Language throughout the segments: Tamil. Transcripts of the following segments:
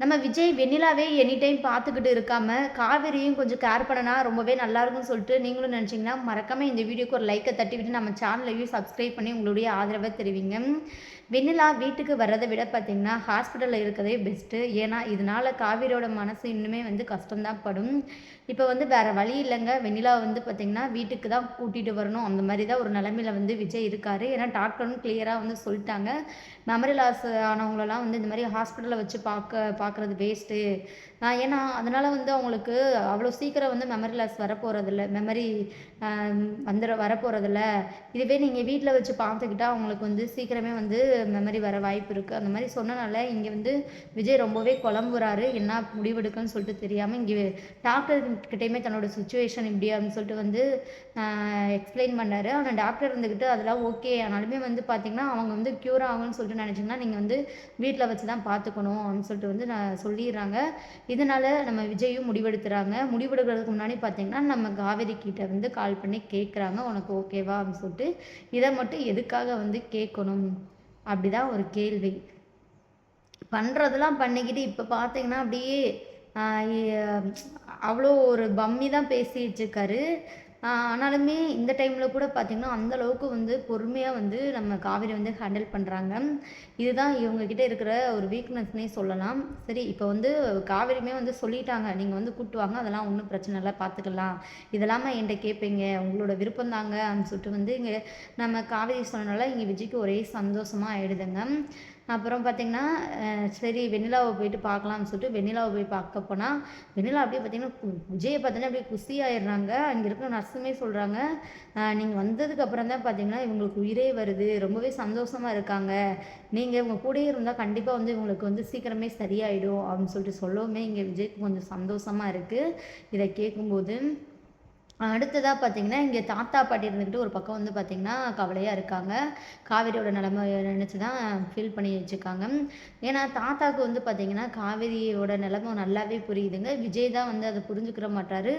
நம்ம விஜய் வெண்ணிலாவே எனி டைம் பார்த்துக்கிட்டு இருக்காம காவேரியும் கொஞ்சம் கேர் பண்ணனா ரொம்பவே நல்லா இருக்கும்னு சொல்லிட்டு நீங்களும் நினச்சிங்கன்னா மறக்காம இந்த வீடியோக்கு ஒரு லைக்கை தட்டி விட்டு நம்ம சேனலையும் சப்ஸ்கிரைப் பண்ணி உங்களுடைய ஆதரவை தெரிவிங்க. வெண்ணிலா வீட்டுக்கு வர்றதை விட பார்த்திங்கன்னா ஹாஸ்பிட்டலில் இருக்கிறதே பெஸ்ட்டு ஏன்னா இதனால் காவிரியோட மனசு இன்னுமே வந்து கஷ்டம்தான் படும். இப்போ வந்து வேறு வழி இல்லைங்க. வெண்ணிலா வந்து பார்த்திங்கன்னா வீட்டுக்கு தான் கூட்டிகிட்டு வரணும். அந்த மாதிரி தான் ஒரு நிலமையில வந்து விஜய் இருக்கார். ஏன்னா டாக்டரும் கிளியராக வந்து சொல்லிட்டாங்க. மெமரி லாஸ் ஆனவங்களெல்லாம் வந்து இந்த மாதிரி ஹாஸ்பிட்டலில் வச்சு பார்க்க பார்க்குறது வேஸ்ட்டு ஏன்னா அதனால் வந்து அவங்களுக்கு அவ்வளோ சீக்கிரம் வந்து மெமரி லாஸ் வரப்போகிறதில்ல மெமரி வந்துட வரப்போகிறதில்ல இதுவே நீங்கள் வீட்டில் வச்சு பார்த்துக்கிட்டா அவங்களுக்கு வந்து சீக்கிரமே வந்து மெமரி வர வாய்ப்பு இருக்குது அந்த மாதிரி சொன்னனால இங்கே வந்து விஜய் ரொம்பவே குழம்புறாரு. என்ன முடிவெடுக்குன்னு சொல்லிட்டு தெரியாமல் இங்கே டாக்டர் கிட்டேயுமே தன்னோட சுச்சுவேஷன் இப்படி அப்படின்னு சொல்லிட்டு வந்து எக்ஸ்பிளைன் பண்ணார். ஆனால் டாக்டர் இருந்துக்கிட்டு அதெல்லாம் ஓகே ஆனாலுமே வந்து பார்த்திங்கன்னா அவங்க வந்து க்யூர் ஆகும்னு சொல்லிட்டு நினச்சிங்கன்னா நீங்கள் வந்து வீட்டில் வச்சு தான் பார்த்துக்கணும் அப்படின்னு சொல்லிட்டு வந்து நான் சொல்லிடுறாங்க. இதனால் நம்ம விஜயும் முடிவெடுத்துறாங்க. முடிவெடுக்கிறதுக்கு முன்னாடி பார்த்தீங்கன்னா நம்ம காவேரி கிட்ட வந்து கால் பண்ணி கேட்குறாங்க உனக்கு ஓகேவா அப்படின்னு சொல்லிட்டு. இதை மட்டும் எதுக்காக வந்து கேட்கணும்? அப்படிதான் ஒரு கேள்வி. பண்ணுறதெல்லாம் பண்ணிக்கிட்டு இப்போ பார்த்தீங்கன்னா அப்படியே அவ்வளோ ஒரு பம்மி தான் பேசிகிட்டு இருக்காரு. ஆனாலுமே இந்த டைமில் கூட பார்த்திங்கன்னா அந்தளவுக்கு வந்து பொறுமையாக வந்து நம்ம காவேரி வந்து ஹேண்டில் பண்ணுறாங்க இதுதான் இவங்கக்கிட்ட இருக்கிற ஒரு வீக்னஸ்னே சொல்லலாம். சரி இப்போ வந்து காவேரியுமே வந்து சொல்லிட்டாங்க. நீங்கள் வந்து கூப்பிட்டு வாங்க அதெல்லாம் ஒன்றும் பிரச்சனை இல்லை பார்த்துக்கலாம் இதெல்லாமல் என்கிட்ட கேட்பீங்க உங்களோட விருப்பம் தாங்க அப்படின்னு சொல்லிட்டு வந்து இங்கே நம்ம காவேரி சொன்னனால இங்கே விஜய்க்கு ஒரே சந்தோஷமாக ஆயிடுதுங்க. அப்புறம் பார்த்திங்கன்னா சரி வெண்ணிலாவை போயிட்டு பார்க்கலாம்னு சொல்லிட்டு வெண்ணிலாவை போய் பார்க்க போனால் வெண்ணிலா அப்படியே பார்த்திங்கன்னா விஜயை பார்த்தோன்னா அப்படியே குசி ஆயிடுறாங்க அங்கே இருக்கிற நர்ஸுமே சொல்கிறாங்க நீங்கள் வந்ததுக்கு அப்புறம் தான் பார்த்தீங்கன்னா இவங்களுக்கு உயிரே வருது. ரொம்பவே சந்தோஷமாக இருக்காங்க. நீங்கள் இவங்க கூடயே இருந்தால் கண்டிப்பாக வந்து இவங்களுக்கு வந்து சீக்கிரமே சரியாயிடும். அப்படின்னு சொல்லிட்டு சொல்லவுமே இங்கே விஜய்க்கு கொஞ்சம் சந்தோஷமாக இருக்குது இதை கேட்கும்போது அடுத்ததாக பார்த்தீங்கன்னா இங்கே தாத்தா பாட்டி இருந்துக்கிட்டு ஒரு பக்கம் வந்து பார்த்திங்கன்னா கவலையாக இருக்காங்க. காவேரியோட நிலமை நினச்சி தான் ஃபீல் பண்ணி வச்சுருக்காங்க. ஏன்னா தாத்தாவுக்கு வந்து பார்த்திங்கன்னா காவேரியோட நிலமை நல்லாவே புரியுதுங்க. விஜய் தான் வந்து அதை புரிஞ்சுக்கிற மாட்டார்.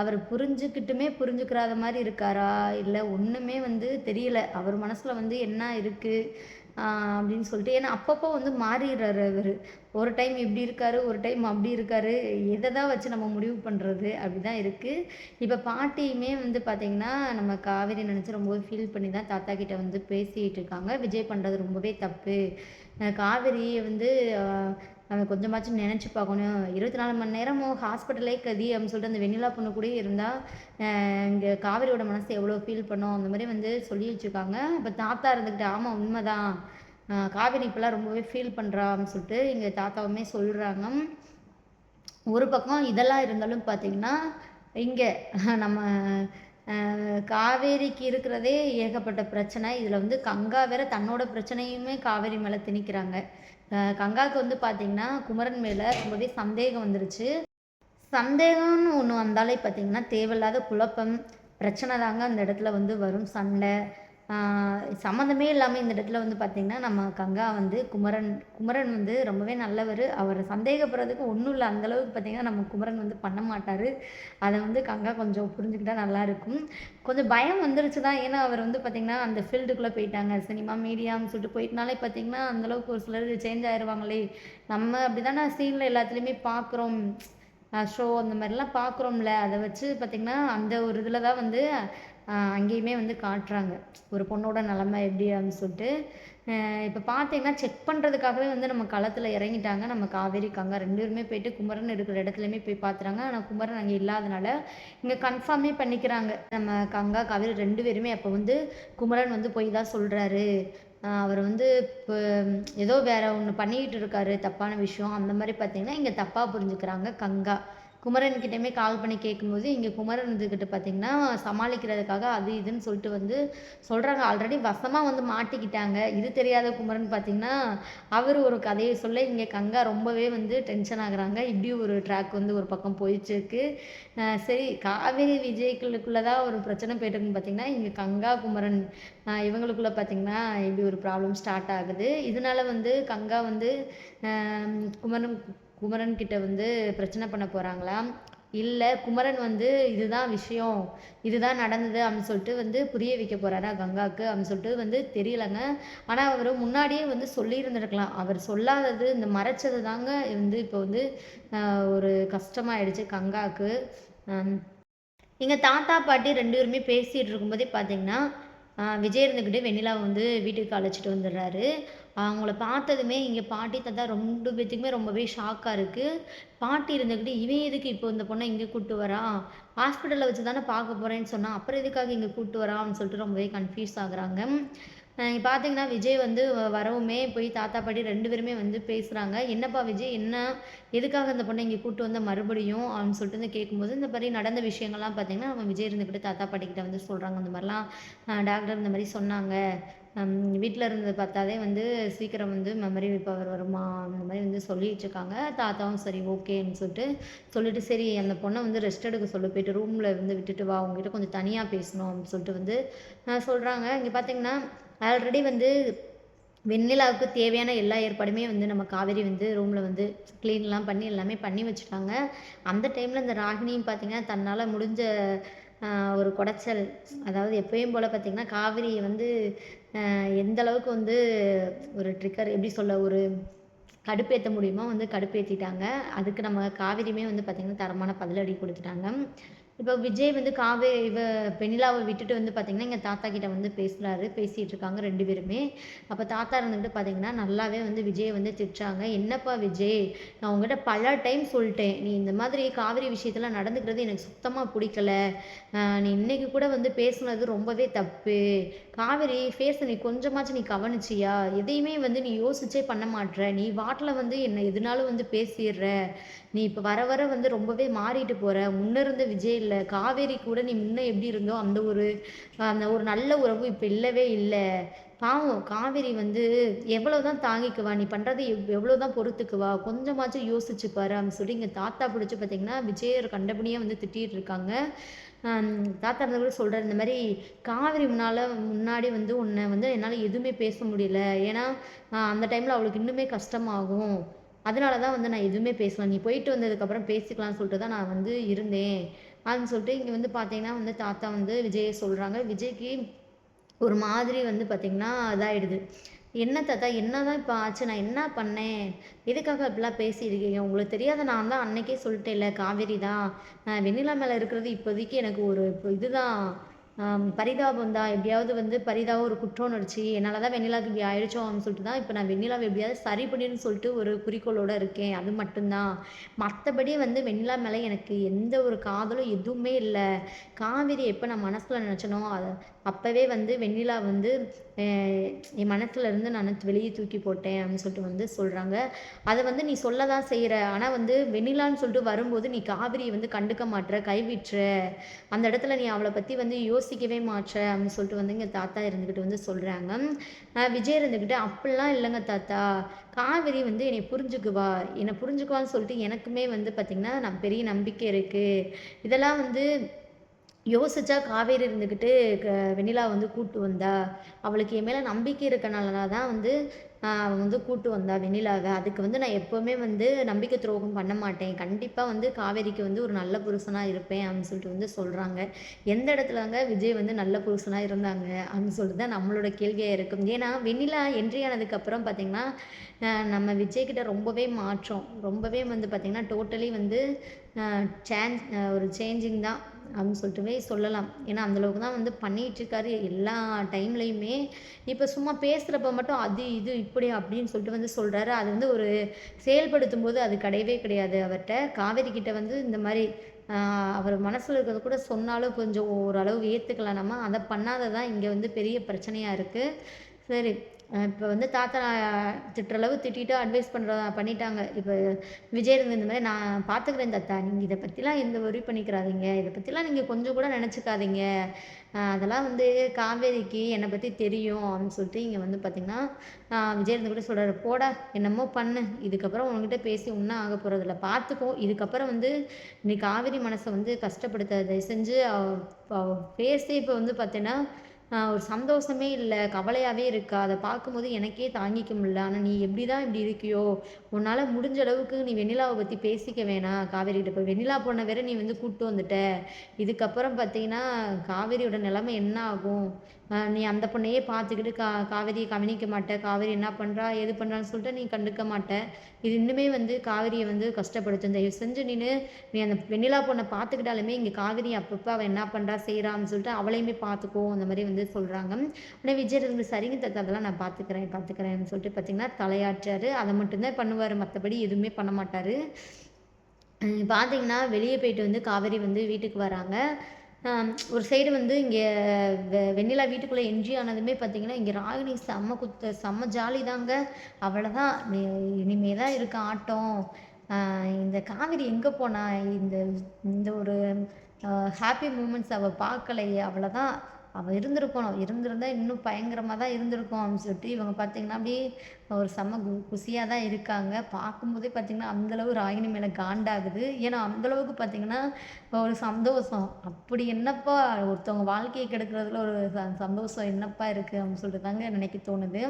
அவர் புரிஞ்சுக்கிட்டுமே புரிஞ்சுக்கிறாத மாதிரி இருக்காரா? இல்லை ஒன்றுமே வந்து தெரியல. அவர் மனசில் வந்து என்ன இருக்குது அப்படின்னு சொல்லிட்டு. ஏன்னா அப்பப்போ வந்து மாறிடுறாரு அவர். ஒரு டைம் இப்படி இருக்காரு ஒரு டைம் அப்படி இருக்காரு. எதை தான் வச்சு நம்ம முடிவு பண்ணுறது அப்படி தான் இருக்குது இப்போ பாட்டியுமே வந்து பார்த்திங்கன்னா நம்ம காவேரி நினச்சி ரொம்பவே ஃபீல் பண்ணி தான் தாத்தா கிட்டே வந்து பேசிகிட்டு இருக்காங்க. விஜய் பண்ணுறது ரொம்பவே தப்பு. காவேரியை வந்து நம்ம கொஞ்சமாச்சும் நினச்சி பார்க்கணும். இருபத்தி நாலு மணி நேரமும் ஹாஸ்பிட்டலே கதி அப்படின்னு சொல்லிட்டு அந்த வெண்ணிலா பொண்ணு கூட இருந்தால் இங்கே காவிரியோட மனசு எவ்வளோ ஃபீல் பண்ணோம்? அந்த மாதிரி வந்து சொல்லி வச்சுருக்காங்க. இப்போ தாத்தா இருந்துக்கிட்டு ஆமாம் உண்மைதான். காவிரி இப்போல்லாம் ரொம்பவே ஃபீல் பண்ணுறா அப்படின்னு சொல்லிட்டு இங்கே தாத்தாவுமே சொல்கிறாங்க ஒரு பக்கம் இதெல்லாம் இருந்தாலும் பார்த்தீங்கன்னா இங்கே நம்ம காவேரிக்கு இருக்கிறதே ஏகப்பட்ட பிரச்சனை. இதில் வந்து கங்கா வேற தன்னோட பிரச்சனையுமே காவேரி மேலே திணிக்கிறாங்க. கங்காவுக்கு வந்து பார்த்திங்கன்னா குமரன் மேலே ரொம்பவே சந்தேகம் வந்துருச்சு. சந்தேகம்னு ஒன்று வந்தாலே பார்த்திங்கன்னா தேவையில்லாத குழப்பம் பிரச்சனை தாங்க அந்த இடத்துல வந்து வரும் சண்டை. சம்மந்தமே இல்லாமல் இந்த இடத்துல வந்து பார்த்திங்கன்னா நம்ம கங்கா வந்து குமரன் குமரன் வந்து ரொம்பவே நல்லவர். அவரை சந்தேகப்படுறதுக்கு ஒன்றும் இல்லை. அந்தளவுக்கு பார்த்திங்கன்னா நம்ம குமரன் வந்து பண்ண மாட்டார். அதை வந்து கங்கா கொஞ்சம் புரிஞ்சுக்கிட்டால் நல்லாயிருக்கும் கொஞ்சம் பயம் வந்துருச்சு தான் ஏன்னா அவர் வந்து பார்த்திங்கன்னா அந்த ஃபீல்டுக்குள்ளே போயிட்டாங்க. சினிமா மீடியான்னு சொல்லிட்டு போயிட்டனாலே பார்த்திங்கன்னா அந்தளவுக்கு ஒரு சிலர் சேஞ்ச் ஆயிடுவாங்களே நம்ம அப்படி தானே சீனில் எல்லாத்துலேயுமே பார்க்குறோம் ஷோ அந்த மாதிரிலாம் பார்க்குறோம்ல அதை வச்சு பார்த்திங்கன்னா அந்த ஒரு இதில் தான் வந்து அங்கேயுமே வந்து காட்டுறாங்க. ஒரு பொண்ணோட நிலமை எப்படி அப்படின்னு சொல்லிட்டு இப்போ பார்த்தீங்கன்னா செக் பண்ணுறதுக்காகவே வந்து நம்ம களத்தில் இறங்கிட்டாங்க. நம்ம காவேரி கங்கா ரெண்டு பேருமே போயிட்டு குமரன் இருக்கிற இடத்துலையுமே போய் பார்த்துறாங்க ஆனால் குமரன் அங்கே இல்லாதனால இங்கே கன்ஃபார்மே பண்ணிக்கிறாங்க. நம்ம கங்கா காவேரி ரெண்டு பேருமே அப்போ வந்து குமரன் வந்து போய் தான் சொல்கிறாரு அவர் வந்து இப்போ ஏதோ வேற ஒன்று பண்ணிக்கிட்டு இருக்காரு. தப்பான விஷயம். அந்த மாதிரி பார்த்தீங்கன்னா இங்கே தப்பாக புரிஞ்சுக்கிறாங்க கங்கா. குமரன்கிட்டயுமே கால் பண்ணி கேட்கும்போது இங்கே குமரன் இதுக்கிட்ட பார்த்தீங்கன்னா சமாளிக்கிறதுக்காக அது இதுன்னு சொல்லிட்டு வந்து சொல்கிறாங்க ஆல்ரெடி வசமாக வந்து மாட்டிக்கிட்டாங்க. இது தெரியாத குமரன் பார்த்தீங்கன்னா அவர் ஒரு கதையை சொல்ல இங்கே கங்கா ரொம்பவே வந்து டென்ஷன் ஆகுறாங்க. இப்படி ஒரு ட்ராக் வந்து ஒரு பக்கம் போயிட்டுருக்கு சரி காவேரி விஜய்களுக்குள்ளே தான் ஒரு பிரச்சனை போயிட்டுருக்குன்னு பார்த்தீங்கன்னா இங்கே கங்கா குமரன் இவங்களுக்குள்ளே பார்த்தீங்கன்னா இப்படி ஒரு ப்ராப்ளம் ஸ்டார்ட் ஆகுது. இதனால வந்து கங்கா வந்து குமரன் குமரன் கிட்ட வந்து பிரச்சனை பண்ண போகிறாங்களாம் இல்ல குமரன் வந்து இதுதான் விஷயம். இதுதான் நடந்தது அப்படின்னு சொல்லிட்டு வந்து புரிய வைக்க போறாரா கங்காக்கு அப்படின்னு சொல்லிட்டு வந்து தெரியலங்க. ஆனா அவர் முன்னாடியே வந்து சொல்லியிருந்திருக்கலாம். அவர் சொல்லாதது இந்த மறைச்சது தாங்க வந்து இப்போ வந்து ஒரு கஷ்டமாயிடுச்சு கங்காக்கு. எங்கள் எங்க தாத்தா, பாட்டி ரெண்டு பேருமே பேசிட்டு இருக்கும்போதே பார்த்தீங்கன்னா, விஜய் இருந்துக்கிட்டு வெண்ணிலா வந்து வீட்டுக்கு அழைச்சிட்டு வந்துடுறாரு. அவங்கள பார்த்ததுமே இங்கே பாட்டி, தாத்தா ரெண்டு பேத்துக்குமே ரொம்பவே ஷாக்கா இருக்கு. பாட்டி இருந்துக்கிட்டு "இவன் எதுக்கு இப்போ இந்த பொண்ணை இங்கே கூட்டு வரான்? ஹாஸ்பிட்டலில் வச்சு தானே பார்க்க போறேன்னு சொன்னால் அப்புறம் எதுக்காக இங்கே கூட்டு வரான்னு சொல்லிட்டு ரொம்பவே கன்ஃப்யூஸ் ஆகுறாங்க. பார்த்தீங்கன்னா, விஜய் வந்து வ வரவுமே போய் தாத்தா, பாட்டி ரெண்டு பேருமே வந்து பேசுகிறாங்க "என்னப்பா விஜய் என்ன? எதுக்காக இந்த பொண்ணை இங்கே கூப்பிட்டு வந்த மறுபடியும்?" அப்படின்னு சொல்லிட்டு வந்து கேட்கும்போது, இந்த மாதிரி நடந்த விஷயங்கள்லாம் பார்த்தீங்கன்னா, நம்ம விஜய் இருந்துக்கிட்டு தாத்தா, பாட்டிகிட்ட வந்து சொல்கிறாங்க இந்த மாதிரிலாம் டாக்டர் இந்த மாதிரி சொன்னாங்க. வீட்டில் இருந்தது பார்த்தாலே வந்து சீக்கிரம் வந்து மெமரி பவர் வருமா, அந்த மாதிரி வந்து சொல்லிட்டு இருக்காங்க. தாத்தாவும் சரி ஓகேன்னு சொல்லிட்டு சொல்லிட்டு, "சரி அந்த பொண்ணை வந்து ரெஸ்ட் எடுக்க சொல்லு. போயிட்டு ரூமில் வந்து விட்டுட்டு வா. உங்ககிட்ட கொஞ்சம் தனியாக பேசணும்." அப்படின்னு சொல்லிட்டு வந்து சொல்கிறாங்க இங்கே பார்த்தீங்கன்னா, ஆல்ரெடி வந்து வெண்ணிலாவுக்கு தேவையான எல்லா ஏற்பாடுமே வந்து நம்ம காவேரி வந்து ரூமில் வந்து க்ளீன்லாம் பண்ணி எல்லாமே பண்ணி வச்சுட்டாங்க. அந்த டைமில் இந்த ராகினியும் பார்த்தீங்கன்னா, தன்னால் முடிஞ்ச ஒரு குடைச்சல் அதாவது எப்பயும் போல் பார்த்தீங்கன்னா, காவிரியை வந்து எந்த அளவுக்கு வந்து ஒரு ட்ரிக்கர் எப்படி சொல்ல ஒரு கடுப்பேற்ற முடியுமோ வந்து கடுப்பேற்றிட்டாங்க அதுக்கு நம்ம காவிரியுமே வந்து பார்த்திங்கன்னா தரமான பதிலடி கொடுத்துட்டாங்க இப்போ விஜய் வந்து காவே இவ பெண்ணிலாவை விட்டுட்டு வந்து பார்த்தீங்கன்னா, எங்கள் தாத்தா கிட்ட வந்து பேசுகிறாரு பேசிகிட்டு இருக்காங்க ரெண்டு பேருமே. அப்போ தாத்தா இருந்துக்கிட்டு பார்த்தீங்கன்னா, நல்லாவே வந்து விஜயை வந்து திட்டுறாங்க. "என்னப்பா விஜய், நான் உங்ககிட்ட பல டைம் சொல்லிட்டேன் நீ இந்த மாதிரி காவேரி விஷயத்தில் நடந்துக்கிறது எனக்கு சுத்தமாக பிடிக்கல நீ இன்றைக்கி கூட வந்து பேசுனது ரொம்பவே தப்பு. காவேரி ஃபேஸை நீ கொஞ்சமாச்சும் நீ கவனிச்சியா? எதையுமே வந்து நீ யோசிச்சே பண்ண மாட்ற. நீ வாட்டில் வந்து என்ன எதுனாலும் வந்து பேசிடுற நீ இப்போ வர வர வந்து ரொம்பவே மாறிட்டு போகிற முன்ன இருந்த விஜய் இல்லை காவேரி கூட நீ முன்ன எப்படி இருந்தோ அந்த ஒரு அந்த ஒரு நல்ல உறவு இப்போ இல்லவே இல்லை பாவம் காவேரி வந்து எவ்வளவுதான் தாங்கிக்குவா? நீ பண்றத எவ் எவ்வளவுதான் பொறுத்துக்குவா? கொஞ்சமாச்சும் யோசிச்சு பாரு." அப்படின்னு சொல்லி எங்க தாத்தா பிடிச்சி பார்த்தீங்கன்னா, விஜயர் கண்டபடியாக வந்து திட்டிட்டு இருக்காங்க. தாத்தா இருந்த கூட சொல்றாரு, "இந்த மாதிரி காவேரி முன்னால முன்னாடி வந்து உன்னை வந்து என்னால எதுவுமே பேச முடியல. ஏன்னா, அந்த டைம்ல அவளுக்கு இன்னுமே கஷ்டமாகும். அதனால தான் வந்து நான் எதுவுமே பேசலாம் நீ போயிட்டு வந்ததுக்கப்புறம் பேசிக்கலாம்னு சொல்லிட்டு தான் நான் வந்து இருந்தேன்." அப்படின்னு சொல்லிட்டு இங்கே வந்து பார்த்தீங்கன்னா வந்து தாத்தா வந்து விஜயை சொல்கிறாங்க விஜய்க்கு ஒரு மாதிரி வந்து பார்த்தீங்கன்னா, இதாகிடுது "என்ன தாத்தா என்ன தான் இப்போ ஆச்சு? நான் என்ன பண்ணேன்? எதுக்காக இப்படிலாம் பேசியிருக்கீங்க? உங்களுக்கு தெரியாத நான் தான் அன்னைக்கே சொல்லிட்டேன்ல காவேரி தான். வெண்ணிலா மேலே இருக்கிறது இப்போதைக்கு எனக்கு ஒரு இப்போ இதுதான் பரிதாபம் தான். எப்படியாவது வந்து பரிதாபம் ஒரு குற்ற உணர்ச்சி. என்னால் தான் வெண்ணிலாவுக்கு இப்படி ஆயிடுச்சோம் அப்படின்னு சொல்லிட்டு தான் இப்போ நான் வெண்ணிலாவை எப்படியாவது சரி பண்ணின்னு சொல்லிட்டு ஒரு குறிக்கோளோடு இருக்கேன். அது மட்டும்தான் மற்றபடி வந்து வெண்ணிலா மேலே எனக்கு எந்த ஒரு காதலும் எதுவுமே இல்லை காவேரி எப்போ நான் மனசில் நினச்சனோ அதை அப்போவே வந்து வெண்ணிலா வந்து என் மனசுலேருந்து இருந்து வெளியே தூக்கி போட்டேன்." அப்படின்னு சொல்லிட்டு வந்து சொல்கிறாங்க அதை வந்து நீ சொல்ல தான் செய்கிற ஆனால் வந்து வெண்ணிலான்னு சொல்லிட்டு வரும்போது நீ காவிரியை வந்து கண்டுக்க மாட்ற, கைவிட்டுற அந்த இடத்துல நீ அவளை பற்றி வந்து யோசிக்கவே மாட்ற." அப்படின்னு சொல்லிட்டு வந்து இங்கே தாத்தா இருந்துக்கிட்டு வந்து சொல்கிறாங்க விஜய் இருந்துக்கிட்டு "அப்படிலாம் இல்லைங்க தாத்தா. காவேரி வந்து என்னை புரிஞ்சுக்குவா. என்னை புரிஞ்சுக்குவான்னு சொல்லிட்டு எனக்குமே வந்து பார்த்திங்கன்னா நான் பெரிய நம்பிக்கை இருக்குது இதெல்லாம் வந்து யோசிச்சா காவேரி இருந்துக்கிட்டு க வந்து கூட்டு வந்தா. அவளுக்கு என் மேலே நம்பிக்கை இருக்கனால தான் வந்து அ வந்து கூட்டு வந்தா வெண்ணிலாவை அதுக்கு வந்து நான் எப்போவுமே வந்து நம்பிக்கை துரோகம் பண்ண மாட்டேன். கண்டிப்பாக வந்து காவேரிக்கு வந்து ஒரு நல்ல புருஷனாக இருப்பேன்." அப்படின்னு சொல்லிட்டு வந்து சொல்கிறாங்க எந்த இடத்துலங்க விஜய் வந்து நல்ல புருஷனாக இருந்தாங்க? அப்படின்னு சொல்லிட்டு தான் நம்மளோட கேள்வியாக இருக்கும். ஏன்னா, வெண்ணிலா என்ட்ரி ஆனதுக்கப்புறம் பார்த்தீங்கன்னா, நம்ம விஜய்கிட்ட ரொம்பவே மாற்றம். ரொம்பவே வந்து பார்த்திங்கன்னா டோட்டலி வந்து சேஞ்ச் ஒரு சேஞ்சிங் தான் அப்படின்னு சொல்லிட்டுமே சொல்லலாம். ஏன்னா, அந்தளவுக்கு தான் வந்து பண்ணிகிட்ருக்காரு எல்லா டைம்லேயுமே இப்போ சும்மா பேசுகிறப்ப மட்டும் அது, இது, இப்படி, அப்படின்னு சொல்லிட்டு வந்து சொல்கிறாரு அது வந்து ஒரு செயல்படுத்தும் போது அது கிடையவே கிடையாது அவர்கிட்ட. காவேரி கிட்ட வந்து இந்த மாதிரி அவர் மனசில் இருக்கிறத கூட சொன்னாலும் கொஞ்சம் ஓரளவு ஏற்றுக்கலாம் நம்ம. அதை பண்ணாததான் தான் வந்து பெரிய பிரச்சனையாக இருக்குது சரி, இப்போ வந்து தாத்தா திட்டுற அளவு திட்டிட்டு அட்வைஸ் பண்ணுற பண்ணிட்டாங்க. இப்போ விஜய் இருந்து இந்த மாதிரி "நான் பார்த்துக்கிறேன் தாத்தா. நீங்கள் இதை பற்றிலாம் எந்த ஒரி பண்ணிக்கிறாதீங்க. இதை பற்றிலாம் நீங்கள் கொஞ்சம் கூட நினச்சிக்காதீங்க அதெல்லாம் வந்து காவேரிக்கு என்னை பற்றி தெரியும்." அப்படின்னு சொல்லிட்டு இங்கே வந்து பார்த்தீங்கன்னா, விஜய் இருந்து கூட சொல்றாரு, "போடா என்னமோ பண்ணு. இதுக்கப்புறம் உன்கிட்ட பேசி ஒன்றும் ஆக போகிறதில்ல பார்த்துக்கோ. இதுக்கப்புறம் வந்து நீ காவேரி மனசை வந்து கஷ்டப்படுத்த தயவு செஞ்சு பேசி இப்போ ஃபேஸே வந்து பார்த்தீங்கன்னா ஒரு சந்தோஷமே இல்லை கவலையாகவே இருக்கா? அதை பார்க்கும்போது எனக்கே தாங்கிக்க முடியல. ஆனால் நீ எப்படி தான் இப்படி இருக்கியோ? உன்னால் முடிஞ்ச அளவுக்கு நீ வெண்ணிலாவை பற்றி பேசிக்க வேணாம் காவேரிகிட்ட இப்போ வெண்ணிலா பொண்ணை வேற நீ வந்து கூப்பிட்டு வந்துட்ட. இதுக்கப்புறம் பார்த்தீங்கன்னா காவேரியோட நிலைமை என்ன ஆகும்? நீ அந்த பொண்ணையே பார்த்துக்கிட்டு கா காவேரியை கவனிக்க மாட்ட. காவேரி என்ன பண்ணுறா எது பண்ணுறான்னு சொல்லிட்டு நீ கண்டுக்க மாட்ட. இது இன்னுமே வந்து காவேரியை வந்து கஷ்டப்படுத்தும். தயவு செஞ்சு நீ நீ அந்த வெண்ணிலா பொண்ணை பார்த்துக்கிட்டாலுமே இங்கே காவேரி அப்பப்போ அவள் என்ன பண்ணுறா செய்கிறான்னு சொல்லிட்டு அவளையுமே பார்த்துக்கோ அந்த மாதிரி வந்து சொல்கிறாங்க ஆனால் விஜய் இருந்து சரிங்க தத்து அதெல்லாம் நான் பார்த்துக்கிறேன் பார்த்துக்கிறேன்னு சொல்லிட்டு பார்த்தீங்கன்னா தலையாற்றாரு அதை மட்டும்தான் பண்ணுவார் மற்றபடி எதுவுமே பண்ண மாட்டார். பார்த்தீங்கன்னா வெளியே போயிட்டு வந்து காவேரி வந்து வீட்டுக்கு வராங்க. ஒரு சைடு வந்து இங்கே வெ வெண்ணிலா வீட்டுக்குள்ளே என்ட்ரி ஆனதுமே பார்த்தீங்கன்னா இங்கே ராகினி செம்ம குத்த செம்ம ஜாலி தாங்க அவ்வளோதான் இனிமே தான் இருக்க ஆட்டம். இந்த காவேரி எங்கே போனா? இந்த இந்த ஒரு ஹாப்பி மூமெண்ட்ஸ் அவள் பார்க்கலையே அவ்வளோதான் அவள் இருந்திருக்கணும். இருந்திருந்தால் இன்னும் பயங்கரமாக தான் இருந்திருக்கும் அப்படின்னு சொல்லிட்டு இவங்க பார்த்தீங்கன்னா அப்படியே ஒரு செம்ம கு குசியாக தான் இருக்காங்க. பார்க்கும்போதே பார்த்தீங்கன்னா அந்தளவு ராகினி மேலே காண்டாகுது. ஏன்னா அந்தளவுக்கு பார்த்தீங்கன்னா ஒரு சந்தோஷம். அப்படி என்னப்பா ஒருத்தவங்க வாழ்க்கையை கெடுக்கிறதுல ஒரு ச சந்தோஷம் என்னப்பா இருக்குது அப்படின்னு சொல்லிட்டு தாங்க நினைக்க தோணுது.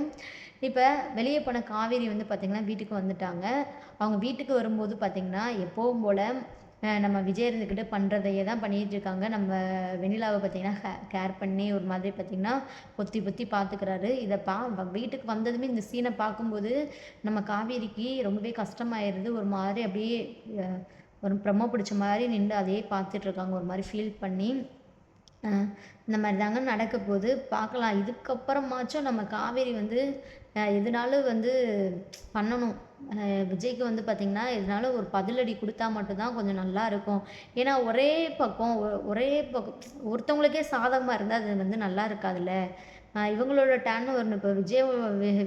இப்போ வெளியே போன காவேரி வந்து பார்த்திங்கன்னா வீட்டுக்கு வந்துட்டாங்க. அவங்க வீட்டுக்கு வரும்போது பார்த்திங்கன்னா எப்போவும் போல் நம்ம விஜய் இருந்துக்கிட்டு பண்ணுறதையே தான் பண்ணிகிட்டு இருக்காங்க நம்ம வெண்ணிலாவை பார்த்திங்கன்னா ஹே கேர் பண்ணி ஒரு மாதிரி பார்த்திங்கன்னா பொத்தி பொத்தி பார்த்துக்கிறாரு. இதை பா வீட்டுக்கு வந்ததுமே இந்த சீனை பார்க்கும்போது நம்ம காவேரிக்கு ரொம்பவே கஷ்டமாயிருது. ஒரு மாதிரி அப்படியே ஒரு பிரம்ம பிடிச்ச மாதிரி நின்று அதையே பார்த்துட்ருக்காங்க. ஒரு மாதிரி ஃபீல் பண்ணி இந்த மாதிரி தாங்க நடக்க போகுது. பார்க்கலாம். இதுக்கப்புறமாச்சும் நம்ம காவேரி வந்து எதுனாலும் வந்து பண்ணணும். விஜய்க்கு வந்து பார்த்திங்கன்னா இதனால ஒரு பதிலடி கொடுத்தா மட்டும்தான் கொஞ்சம் நல்லா இருக்கும். ஏன்னா ஒரே பக்கம் ஒரே பக்கம் ஒருத்தவங்களுக்கே சாதகமாக இருந்தால் அது வந்து நல்லா இருக்காதுல்ல. இவங்களோட டேன் வரணும் இப்போ விஜய்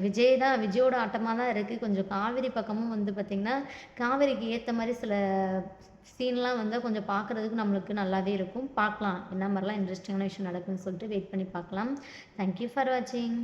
விஜய் தான் விஜயோட ஆட்டமாக தான் இருக்குது கொஞ்சம் காவேரி பக்கமும் வந்து பார்த்திங்கன்னா காவேரிக்கு ஏற்ற மாதிரி சில சீன்லாம் வந்து கொஞ்சம் பார்க்குறதுக்கு நம்மளுக்கு நல்லாவே இருக்கும். பார்க்கலாம் என்ன மாதிரிலாம் இன்ட்ரெஸ்டிங்கான விஷயம் நடக்குதுன்னு சொல்லிட்டு வெயிட் பண்ணி பார்க்கலாம் தேங்க்யூ ஃபார் வாட்சிங்